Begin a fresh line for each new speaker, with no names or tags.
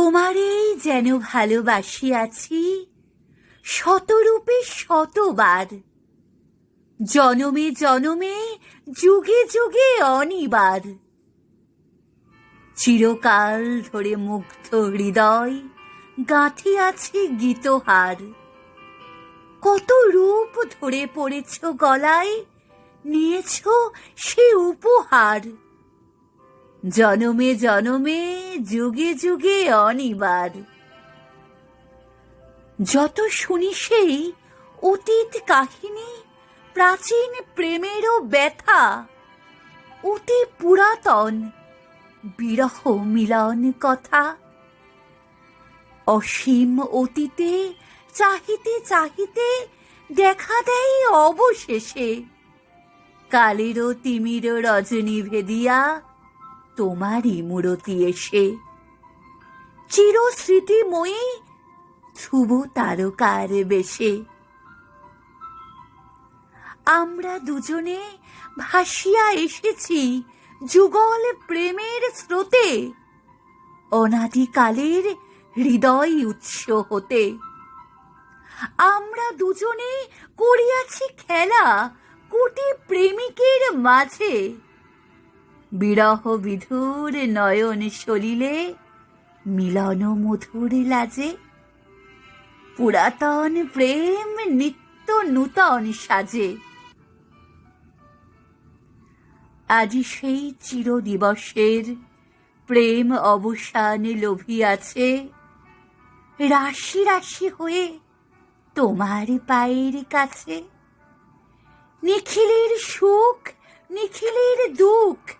তোমারেই যেন ভালোবাসিয়াছি শতরূপে শতবার। জনমে জনমে, যুগে যুগে অনিবার। চিরকাল ধরে মুগ্ধ হৃদয় গাঁথিয়াছি গীতহার। কত রূপ ধরে পড়েছ গলায়, নিয়েছ সে উপহার। জনমে জনমে যুগে যুগে অনিবার যত শুনি সেই অতীত কাহিনী, প্রাচীন প্রেমেরও ব্যথা, অতি পুরাতন বিরহ মিলন কথা। অসীম অতীতে চাহিতে চাহিতে দেখা দেয় অবশেষে। কালেরও তিমির রজনী ভেদিয়া তোমারই মূরতি এসে। চির স্মৃতিময়ী ধ্রুব তারকার বেশে। আমরা দুজনে ভাসিয়া এসেছি যুগল প্রেমের স্রোতে। অনাদিকালের হৃদয় উৎস হতে। আমরা দুজনে করিয়াছি খেলা কোটি প্রেমিকের মাঝে। বিরহ বিধুর নয়ন সলিলে মিলন মধুর লাজে। পুরাতন প্রেম নিত্য নূতন সাজে। আজি সেই চির দিবসের প্রেম অবসানে লোভিয়াছে। রাশি রাশি হয়ে তোমার পায়ের কাছে। নিখিলের সুখ, নিখিলের দুঃখ